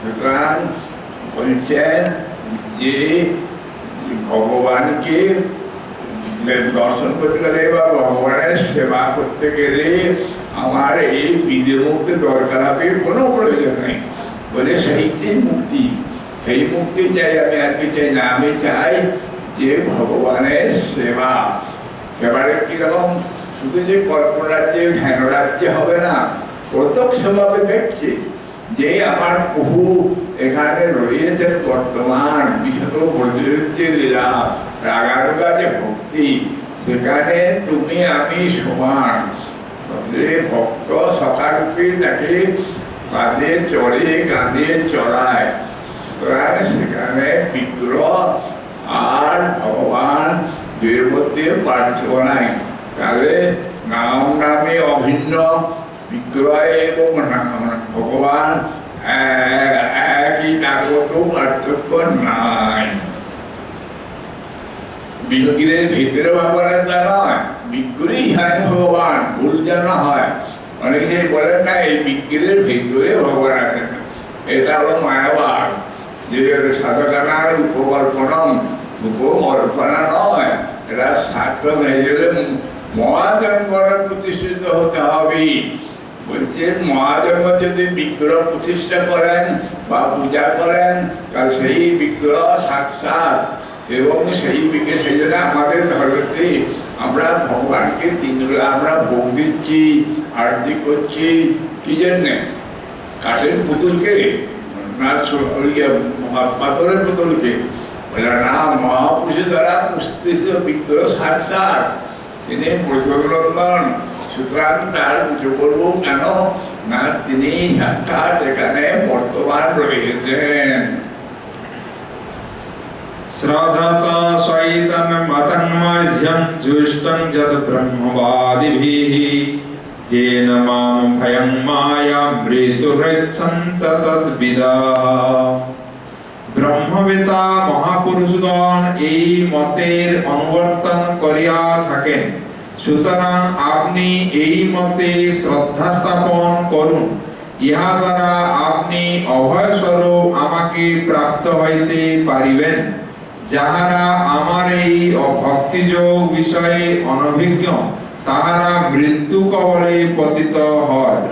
সুতরাং বলছেন যে ভগবানকে দর্শন করতে গেলে বা ভগবানের সেবা করতে গেলে আমার এই বিধের মুক্তি দরকার হবে, কোনো প্রয়োজন নেই। বলে সেইটাই মুক্তি সেই মুক্তি চাই আমি আর কি চাই না, আমি চাই যে ভগবানের সেবা। সেবাটা কীরকম? শুধু যে কল্পরাজ্যে ধ্যান রাজ্যে হবে না প্রত্যক্ষভাবে দেখছি। যে আমার প্রভু এখানে বর্তমান যে ভক্তি, সেখানে তুমি আমি সমান। ভক্ত তাকে কাঁধে চড়ে, কাঁধে চড়ায়। সুতরাং সেখানে বিগ্রহ আর ভগবান দুয়ের পার্থক্য নাই। তাহলে নাম নামে অভিন্ন বিক্রয় এবং ভগবান একই নাই। ভিতরে তা নয় হয় ভগবান, ভুল যেন হয়। অনেকে বলেন না, এই ভিতরে ভগবান আছেন। এটা হলো মায়াবাদ। যে সাধকানার উপকল্পনম উপকল্পনা নয়, এটা সার্থক হয়ে গেলে মহাজন্মরে প্রতিষ্ঠিত হতে হবে। বলছে মহাজন্ম যদি বিগ্রহ প্রতিষ্ঠা করেন বা পূজা করেন তাহলে সেই বিগ্রহ সাক্ষাৎ এবং সেই বিকে সেই জন্য আমাদের ধর্মতে আমরা ভগবানকে তিনবেলা আমরা ভোগ দিচ্ছি আরতি করছি কি জন্যে? কাঠের পুতুলকে? ওই ইয়ে, পাথরের পুতুলকে। বলে না মহাপুরুষ দ্বারা পুষ্টিত বিগ্রহ সাক্ষাৎ। তিনি প্রচলন সুতরাং তার পুজো করবো কেন না তিনি সাক্ষাৎ এখানে বর্তমান রয়েছেন श्रद्धता स्वैतन मतन्मध्यं जुष्टं यत् ब्रह्मवादिभिः जेन मां भयं माया मृत्युरच्छन्त तद्विदाः ব্রহ্মবেতা মহাপুরুষগণ এই মতের অনুবর্তন করিয়া থাকেন সুতরাং আপনি এই মতে শ্রদ্ধা স্থাপন করুন। ইহা দ্বারা আপনি অভয় স্বরূপ আমাকে প্রাপ্ত হইতে পারিবেন, যাহারা আমার এই ভক্তিযোগ বিষয়ে অনভিজ্ঞ, তাহারা মৃত্যু কবলে পতিত হয়।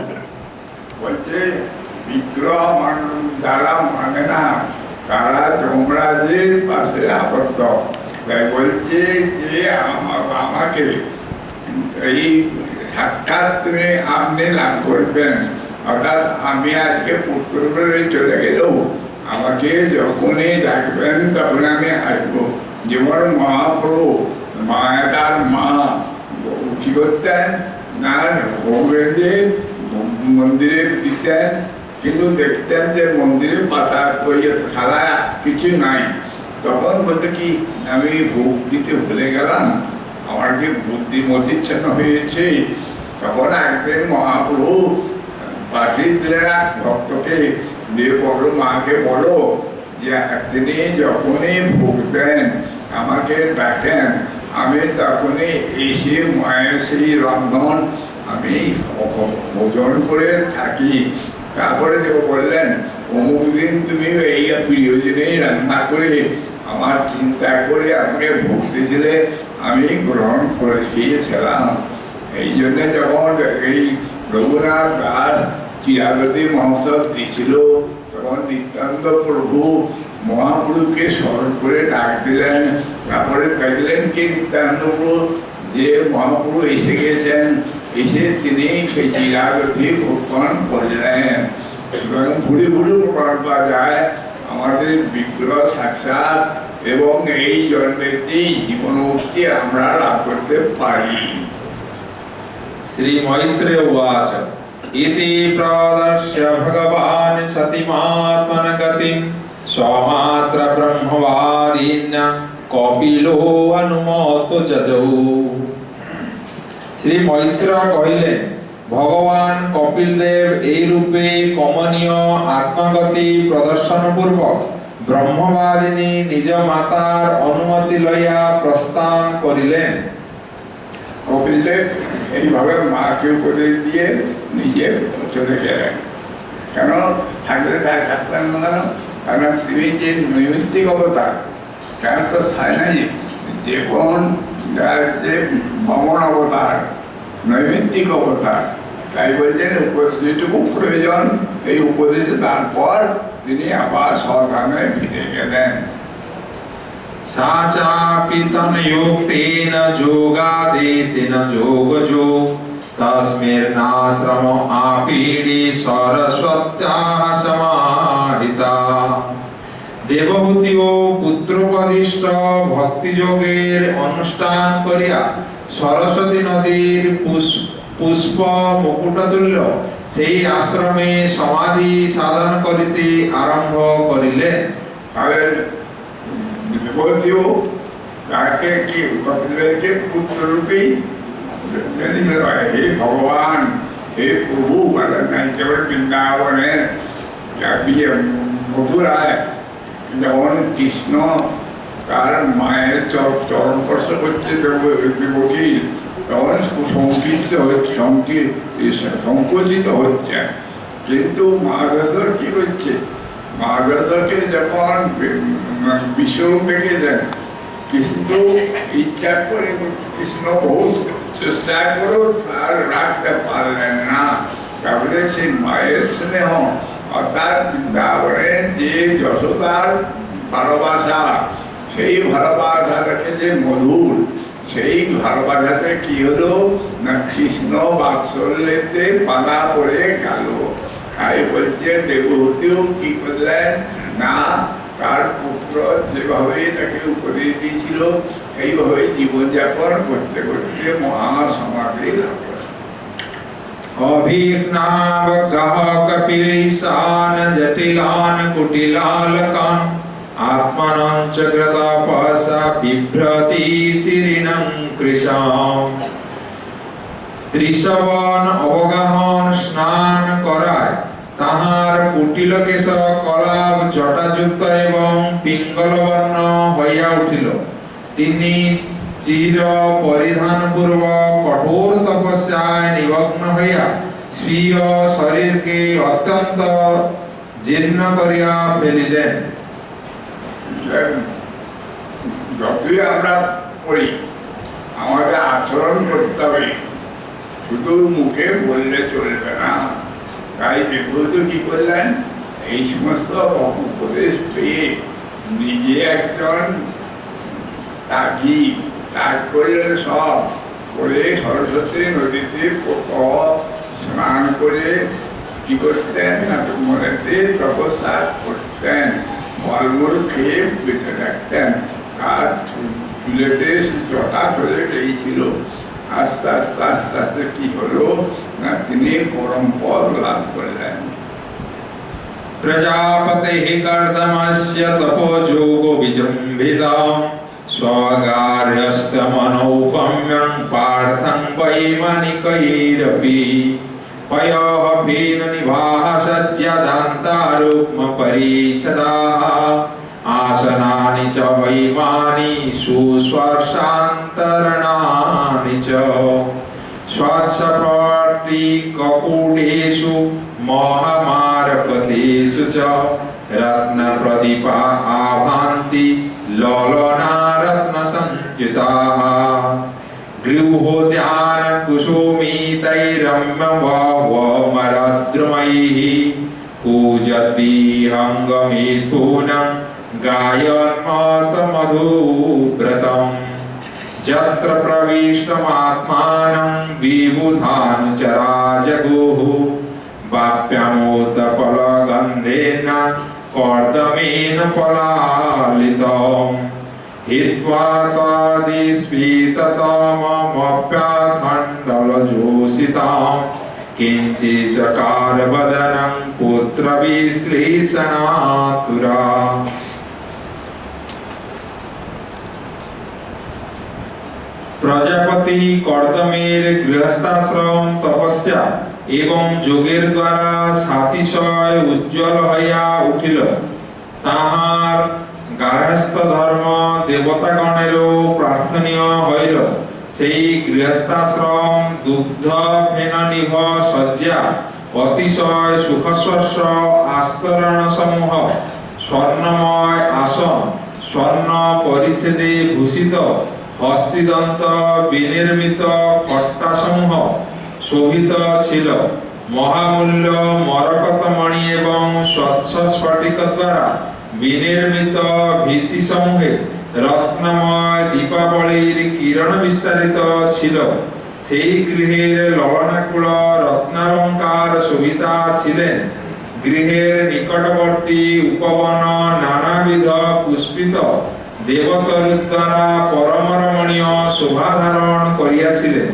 বলছে, বিগ্রহ যারা মানে না, তারা যমরাজের পাশে আবদ্ধ। বলছে যে, আমা- আমাকে এই সাক্ষাৎ তুমি আপনি লাভ করবেন। অর্থাৎ আমি আজকে পুত্রপুরে চলে গেলেও আমাকে যখনই ডাকবেন তখন আমি আসব। যেমন মহাপ্রভু মায়া তার মা কি করতেন না ভোগেন্দ্রে মন্দিরে দিতেন কিন্তু দেখতেন যে মন্দিরে পাতা কইয়ে থালা কিছু নাই। তখন বলতে কি, আমি ভোগ দিতে ভুলে গেলাম। আমার যে বুদ্ধি মতিচ্ছন্ন হয়েছে। তখন একদিন মহাপ্রভু পাঠিয়ে দিলেন এক ভক্তকে দিয়ে বলো মাকে বলো যে তিনি যখনই ভোগ দেন, আমাকে ডাকেন, আমি তখনই এসে সেই রন্ধন আমি ভোজন করে থাকি। তারপরে যে বললেন, অমুক দিন তুমি এই প্রিয়জনেই রান্না করে আমার চিন্তা করে আমাকে ভোগ দিয়েছিলে আমি গ্রহণ করে খেয়েছিলাম এই জন্য যখন এই রঘুনাথ দাস চিরাগতি মহোৎসব দিয়েছিল তখন নিত্যানন্দ প্রভু মহাপ্রভুকে স্মরণ করে ডাক দিলেন তারপরে দেখলেন কি নিত্যানন্দ প্রভু যে মহাপ্রভু এসে গেছেন এসে তিনি সেই চিরাগতি ভক্ষণ করলেন সুতরাং ঘুরে ঘুরে প্রমাণ পাওয়া যায় আমাদের বিগ্রহ সাক্ষাৎ এবং এই জন্মেতেই জীবন মুক্তি আমরা লাভ করতে পারি। শ্রী মৈত্রে উচ ইতি প্রাদর্শ্য ভগবান সতিমাত্মন গতিম স্বমাত্র ব্রহ্মবাদীন কপিলো অনুমত যজৌ। শ্রী মৈত্র কহিলেন, ভগবান কপিল দেব এই রূপে কমনীয় আত্মগতি প্রদর্শন পূর্বক ব্রহ্মবাদিনী নিজ মাতার অনুমতি লইয়া প্রস্থান করিলেন। কপিলদেব এইভাবে মাকে উপদেশ দিয়ে নিজে চলে গেলেন। কেন? থাকলে থাক থাকতেন না কেন? কারণ তিনি যে নৈমিত্তিক অবতার কেন তো স্থায় নাই। জীবন যার যে ভ্রমণ অবতার, নৈমিত্তিক অবতার, তাই বলছেন যেটুকু প্রয়োজন। এই উপদেশ তারপর তিনি আবার স্বগ্রামে ফিরে গেলেন। দেবভূতি ও ভক্তিযোগের অনুষ্ঠান করিয়া সরস্বতী নদীর পুষ্প মুকুটতুল্য সেই আশ্রমে সমাধি সাধন করিতে আরম্ভ করিলেন তাহলে বিভূতিও তাকে কি কপিলকে পুত্র রূপেই জেনেছিল হে ভগবান হে প্রভু বলেন নাই কেবল বৃন্দাবনের যা বিয়ে মথুরায় যেমন কৃষ্ণ তার মায়ের চ- চরণ স্পর্শ করছে দেব- দেবকী তখন সংকিত হচ্ছে সংকি- সংকুচিত হচ্ছে কিন্তু মাধবর কি হচ্ছে? মাধবকে যখন বিশ্বরূপ দেখে দেন, কিন্তু ইচ্ছা করে কৃষ্ণ বহু চেষ্টা করেও তার রাখতে পারলেন না। তারপরে সেই মায়ের স্নেহ অর্থাৎ বৃন্দাবনের যে যশোদার ভালোবাসা, সেই ভালোবাসাটাকে যে মধুর সেই ভালোবাসাতে কি হলো? না কৃষ্ণ বাৎসল্যেতে পালা পড়ে গেল। তাই বলছে, দেবহতিও কি করলেন? না, তার পুত্র যেভাবে তাকে উপদেশ দিয়েছিল এইভাবে জীবনযাপন করতে করতে মহাসমাধি লাভ অভিঘ্নাবগহ কপিলঈশান জটিলান কুটিলালকান आत्मनं च कृतपसा बिभ्रति चिरिणं कृशाम् ত্রিশবন অবগাহন স্নান করায় তাহার কুটিল কেশ কলাপ জটাযুক্ত এবং পিঙ্গলবর্ণ হইয়া উঠিল তিনি চির পরিধান পূর্বক কঠোর তপস্যায় নিমগ্ন হইয়া স্বীয় শরীরকে অত্যন্ত জীর্ণ করিয়া ফেলিলেন যতই আমরা পড়ি আমাদের আচরণ করতে হবে। শুধু মুখে বললে চলবে না। তাই বিভূত কি করলেন এই সমস্ত উপদেশ পেয়ে নিজে একজন তাকি তাক করলেন সব। করে সরস্বতী নদীতে স্নান করে কি করতেন? না মনেতে তপস্যা করতেন। ফলমূল খেয়ে বেঁচে থাকতেন আর চুলেতে জটা চলে গিয়েছিল আস্তে আস্তে আস্তে আস্তে কি হলো না তিনি পরম পদ লাভ করলেন प्रजापतेः कर्दमस्य तपोयोगो विजृम्भितम् स्वगार्यस्तमनौपम्यं पार्थं वैमनिकैरपि पयोः फेननिभाः सज्जदान्तारुक्मपरीच्छदाः आसनानि च वैमानि सुस्पर्शान्तरणानि च स्वच्छपट्टिककुटेषु मोहमारपतेषु च रत्नप्रदीपा आभान्ति लोलना ज्ञानकुसुमीतैरम्बवावमराद्रुमैः पूजतीहङ्गमेथूनं गायन्मातमधूव्रतम् यत्र प्रविष्टमात्मानं विबुधानुचराजगुः बाप्यमोतफलगन्धेन कर्दमेन फला हित्वा त्वादिस्फीततममप्याखण्डलजोषितां किञ्चिचकार वदनं पुत्रविश्लेषणातुरा প্রজাপতি কর্দমের গৃহস্থাশ্রম তপস্যা এবং যোগের দ্বারা সাতিশয় উজ্জ্বল হইয়া উঠিল তাহার গার্হস্থ ধর্ম দেবতাগণেরও প্রার্থনীয় হইল। সেই গৃহস্থাশ্রম দুগ্ধ ফেন নিভ শয্যা, অতিশয় সুখস্বর্ষ আস্তরণ সমূহ স্বর্ণময় আসন, স্বর্ণ পরিচ্ছেদে ভূষিত, হস্তিদন্ত, বিনির্মিত খট্টাসমূহ শোভিত ছিল। মহামূল্য মরকতমণি এবং স্বচ্ছ স্ফটিক দ্বারা বিনির্মিত ভিত্তিসমূহে রত্নময় দীপাবলির কিরণ বিস্তারিত ছিল সেই গৃহের লবণাকুল রত্নালঙ্কার শোভিতা ছিলেন গৃহের নিকটবর্তী উপবন নানাবিধ পুষ্পিত দেবতরু দ্বারা পরমরমণীয় শোভা ধারণ করিয়াছিলেন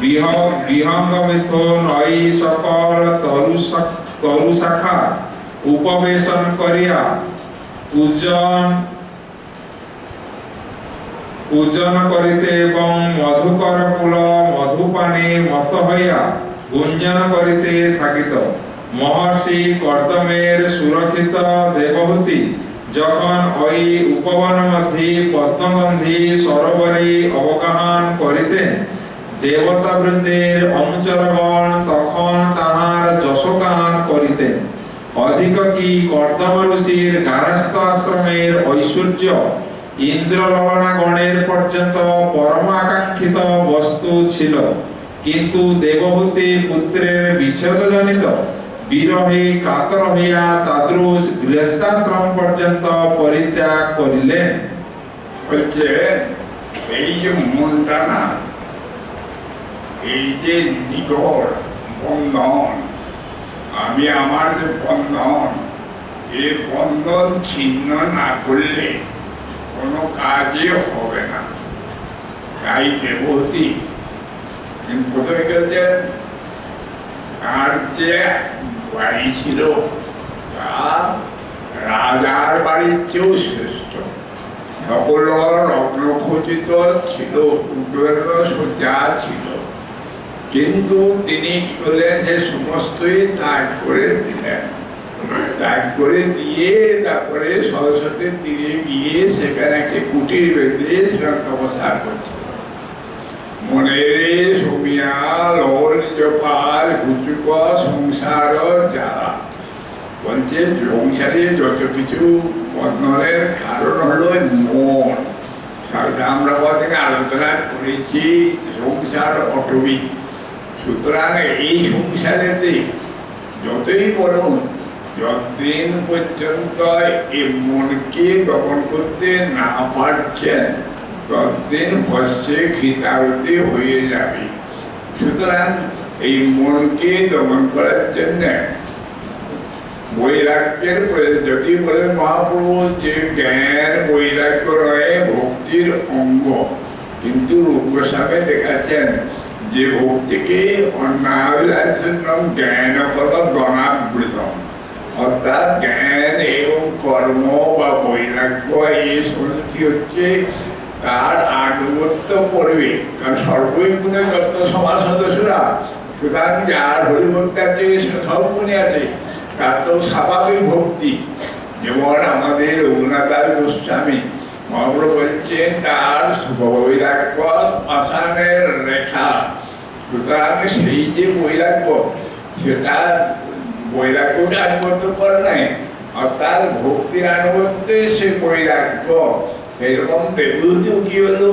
বিহ- বিহঙ্গ মিথুন এই সকল তরু শাখ- তরু শাখা উপবেশন করিয়া পূজন পূজন করিতে এবং মধুকর কুল মধুপানে মত হইয়া গুঞ্জন করিতে থাকিত। মহর্ষি কর্দমের সুরক্ষিত দেবহূতি যখন ওই উপবন মধ্যে পদ্মগন্ধি সরোবরে অবগাহন দেবতা বৃন্দের অনুচরগণ তখন তাহার যশগান করিতেন। অধিক কি কর্দম গারস্থ আশ্রমের ঐশ্বর্য ইন্দ্রলবণাগণের পর্যন্ত পরম আকাঙ্ক্ষিত বস্তু ছিল। কিন্তু দেবভূতি পুত্রের বিচ্ছেদ জনিত বিরহে কাতর হইয়া তাদৃশ গৃহস্থাশ্রম পর্যন্ত পরিত্যাগ করিলেন। বলছে এই যে মনটা না এই যে নিকট বন্ধন আমি আমার যে বন্ধন এই বন্ধন ছিন্ন না করলে কোনো কাজই হবে না। তাই দেবতী প্রথমে গেছেন তার যে বাড়ি ছিল তা রাজার বাড়ির চেয়েও শ্রেষ্ঠ। সকল রত্ন খচিত ছিল সজ্জা ছিল। কিন্তু তিনি কি করলেন যে সমস্তই ত্যাগ করে দিলেন। ত্যাগ করে দিয়ে তারপরে সরস্বতী তীরে গিয়ে সেখানে একটি কুটির বেঁধে সেখানে তপস্যা করছে মনের সুমিয়া, লোল জপাল ঘুচুক সংসার, যারা। বলছে, সংসারে যত কিছু বন্ধনের কারণ হলো মন। আমরা কদিন আলোচনা করেছি, সংসার অটবি। সুতরাং এই সংসারেতে যতই বলুন যতদিন পর্যন্ত এই মনকে দমন করতে না পারছেন, ততদিন ভস্যে খিতারতি হয়ে যাবে। সুতরাং এই মনকে দমন করার জন্য বৈরাগ্যের যদি বলেন মহাপ্রভু, যে জ্ঞান বৈরাগ্য রয়ে ভক্তির অঙ্গ। কিন্তু রূপ দেখাচ্ছেন যে ভক্তিকে অন্যাবিলাসম জ্ঞান অর্থাৎ জ্ঞান এবং কর্ম বা বৈরাগ্য এই হচ্ছে তার আনুগত্য করবে। কারণ সর্বই গুণে যত সমাজ সদস্যরা, সুতরাং যার হরিভক্তি আছে সব গুণে আছে। তার তো স্বাভাবিক ভক্তি। যেমন আমাদের রঘুনাথার গোস্বামী মহাপ্রভু বলছেন তার বৈরাগ্য আসানের রেখা সুতরাং সেই যে বৈরাগ্য সেটা বৈরাগ্যকে আনুগত্য করে নাই অর্থাৎ ভক্তির আনুগত্যে সে বৈরাগ্য। এরকম দেবীতেও কি হলো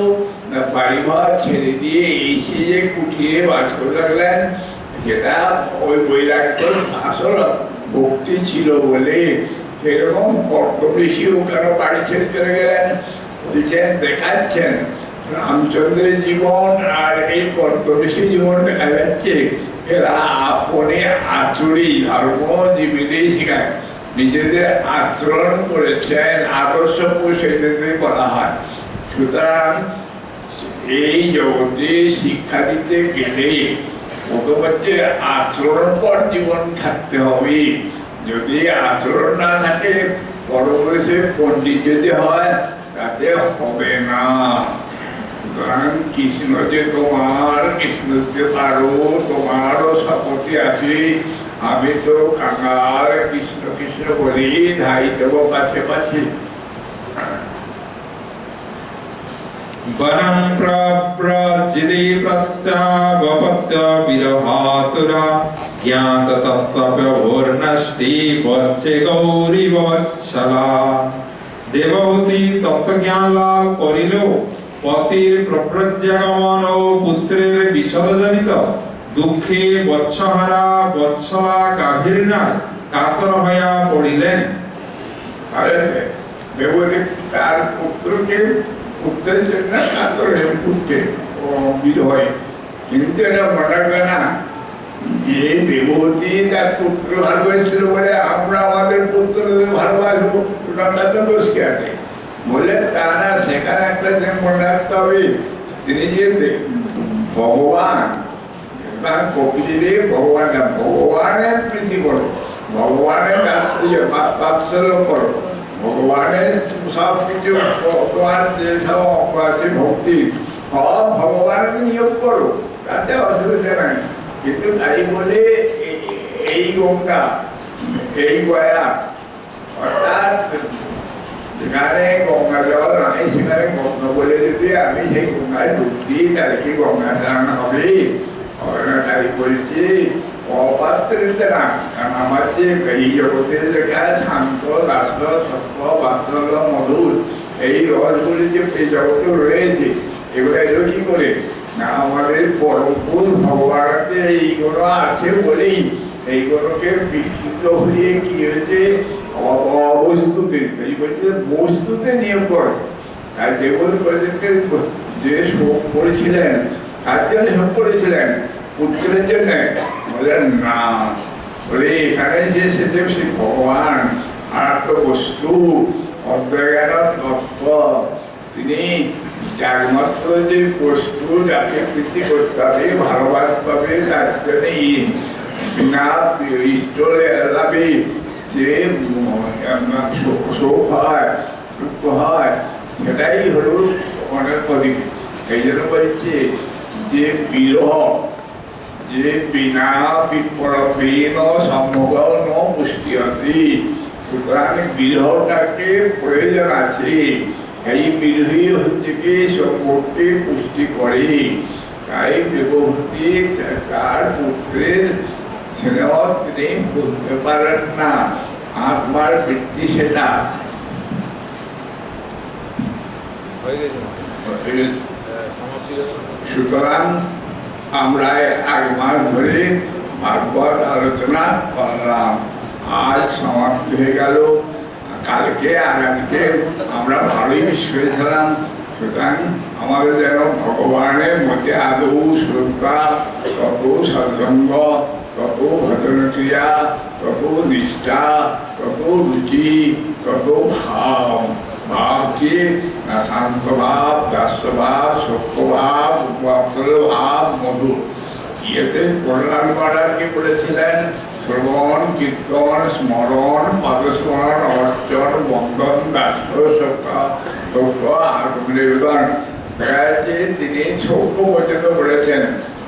না বাড়ি ঘর ছেড়ে দিয়ে এসে যে কুটিয়ে বাস করে থাকলেন যেটা ওই বৈরাগ্য আসল ভক্তি ছিল বলে সেরকম কর্তবেশীও কেন বাড়ি ছেড়ে চলে গেলেন বলছেন দেখাচ্ছেন। রামচন্দ্রের জীবন আর এই কর্তবেশী জীবন দেখা যাচ্ছে, এরা আপনে আচুরি ধর্ম জীবিতেই শেখায়। নিজেদের আচরণ করেছেন, আদর্শ পুরুষদের বলা হয়। সুতরাং এই জগতে শিক্ষা দিতে গেলে প্রথম হচ্ছে আচরণ পর জীবন থাকতে হবে। যদি আচরণ না থাকে বড় বয়সে পন্ডিত যদি হয়, তাতে হবে না। কৃষ্ণ যে তোমার কৃষ্ণ যে পারো, তোমারও শপথে আছে। আমি তো কাঙাল কৃষ্ণ কৃষ্ণ বলি, ধাই দেব পাশে পাছে। वनं प्रव्रजिते प्रत्यावपत्य विरहातुरा জ্ঞাত তত্ত্বভোর্নষ্টি বৎসে গৌরী বৎসলা দেবহূতি তত্ত্বজ্ঞান লাভ করিলেও পতির প্রপ্রজ্ঞাগমন ও পুত্রের বিষদজনিত দুঃখে বৎসহারা বৎসলা গাভীর্ণায় কাতর হইয়া পড়িলেন আরে দেবদেব তার পুত্রকে বিধয় কিন্তু এটা মনে করে না যে দেবতী তার পুত্র ভালোবাসছিল বলে আমরা আমাদের পুত্রদের ভালোবাসবো তো কি আছে বলে তা না সেখানে একটা যে মনে রাখতে হবে তিনি যে ভগবান বা কপিলে ভগবান না ভগবানের প্রীতি করো ভগবানের রাষ্ট্রীয় বাৎসল্য করো ভগবানের সব কিছু অঙ্গ আছে ভক্তি, সব ভগবানকে নিয়োগ করো, তাতে অসুবিধা নাই। কিন্তু তাই বলে এই গঙ্গা, এই গয়া, অর্থাৎ যেখানে গঙ্গা জল নাই সেখানে গঙ্গা বলে যদি আমি সেই গঙ্গায় ডুব দিই, তাহলে কি গঙ্গা স্নান হবে? তাই বলছি অপাত্রিত কারণ আমার যে এই জগতে লেখা শান্ত রাস্ত সত্য বাস্তব মধুর, এই রসগুলি যে এই জগতে রয়েছে, এগুলো এলো কি করে? না, আমাদের পরমপুর ভগবানতে এইগুলো আছে বলেই এইগুলোকে বিকৃত হয়ে কি হয়েছে? অবস্তুতে, এই বলছে বস্তুতে নিয়োগ করে। আর দেবল প্রজেক্টে যে শোক করেছিলেন কার জন্য শোক করেছিলেন। পুত্রের জন্য বললেন না বলে এখানে যে সেটা সে ভগবান আর তো বস্তু অজ্ঞান তত্ত্ব তিনি একমাত্র যে বস্তু যাকে প্রীতি করতে হবে ভালোবাসতে হবে তার জন্যই বিনা ঈশ্বরে লাভে যে শোক হয় দুঃখ হয় সেটাই হলো অনেক অধিক এই জন্য বলছে যে বিরহ যে বিনা বিপ্লবীন ন পুষ্টিয়তি সুতরাং বিরহটাকে প্রয়োজন আছে এই বিরহী হচ্ছে কি সম্পর্কে পুষ্টি করে তাই বিভক্তি তার পুত্রের স্নেহ তিনি বুঝতে পারেন না আত্মার বৃত্তি সেটা সুতরাং আমরা এক মাস ধরে ভাগবত আলোচনা করলাম। আজ সমাপ্ত হয়ে গেল। কালকে আগামীকে আমরা ভালোই শুয়েছিলাম সুতরাং আমাদের যেন ভগবানের মধ্যে আদৌ শ্রদ্ধা, তত সৎসঙ্গ, তত ভজন ক্রিয়া তত নিষ্ঠা, তত রুচি, তত ভাব। ভাব কি শান্ত ভাব দাস্য ভাব সত্য ভাব ভাব মধুর ইয়েতে কল্যাণ মহারাজ কি বলেছিলেন, শ্রবণ, কীর্তন, স্মরণ, পদস্মরণ, অর্চন, বন্ধন দাস্য সত্য সত্য আত্মনিবেদন। যাচ্ছে তিনি সৌখ্য পর্যন্ত বলেছেন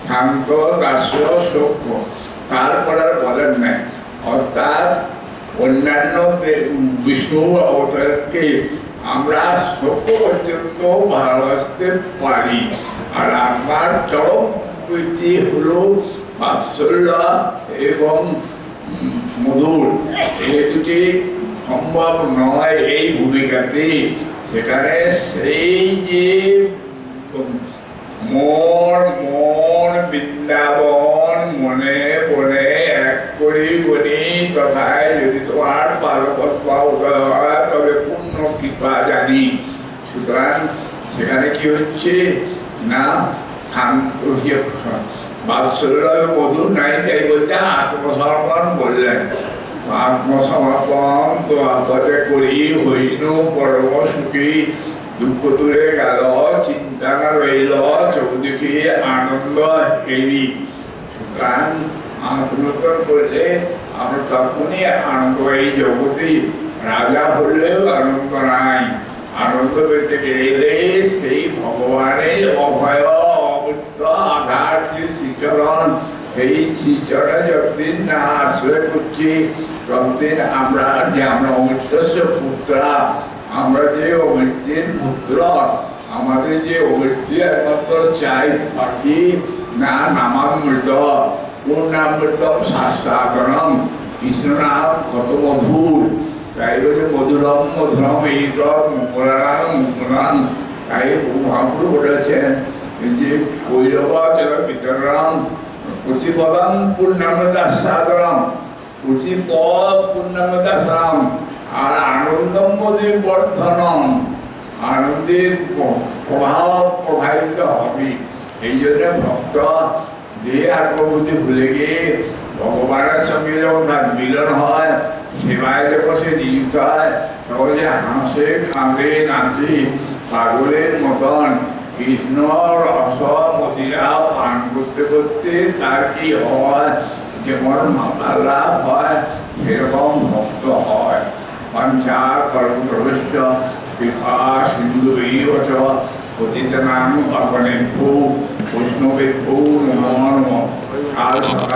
শান্ত, দাস্য সৌখ্য তারপর আর বলেন নাই। অর্থাৎ অন্যান্য বিষ্ণু অবতারকে আমরা সত্য পর্যন্ত ভালোবাসতে পারি। আর আমার চরম প্রীতি হল বাৎসল্য এবং মধুর। এই দুটি সম্ভব নয় এই ভূমিকাতে সেখানে সেই যে মন মন বৃন্দাবন মনে মনে এক করি বলি তথায় যদি তোমার উদয় হয় তবে পূর্ণ কৃপা জানি। সুতরাং সেখানে কি হচ্ছে? না মধুর নাই তাই বলছে আত্মসমর্পণ বললেন আত্মসমর্পণ তো আপদে করি হইল পরম সুখী। দুঃখ দূরে গেল চিন্তা না রইল চৌদিকে আনন্দ এলি সুতরাং আত্মনোদন করলে আমরা তখনই আনন্দ এই জগতে রাজা হলেও আনন্দ নাই। আনন্দ পেতে গেলে সেই ভগবানের অভয় অমৃত আধার যে শ্রীচরণ এই শ্রীচরণে যতদিন না আশ্রয় করছি ততদিন আমরা যে আমরা অমৃতস্য পুত্রা। আমরা যে অমৃতের পুত্র আমাদের যে অমৃতি একমাত্র চাই, বাকি না নামামৃত পূর্ণামৃতম শাস্ত্রাগরম কৃষ্ণ নাম কত মধুর। তাই বলে মধুরম মধুরম এই রথ মুকুরাম মুকুরাম তাই মহাপুরু বলেছেন, যে কৈরব বিতরণ কুচিপদম পূর্ণামৃতা সাদরম কুচিপদ পূর্ণামৃতা সাম আর আনন্দম মধ্যে বর্ধনম, আনন্দের প্রভাব প্রবাহিত হবে। এই জন্য ভক্ত দেহ আত্মবুদ্ধি ভুলে গিয়ে ভগবানের সঙ্গে যখন তার মিলন হয়, সেবায় যখন সে নিযুক্ত হয় তখন যে হাসে কাঁদে নাচে পাগলের মতন, কৃষ্ণ রস মদিরা পান করতে করতে তার কি হয়? যেমন মাতার লাভ হয়, সেরকম ভক্ত হয়। पञ्चात्परं प्रविश्य पिपा अर्पणेभ्यो वैष्णवेभ्यो नमो नमः।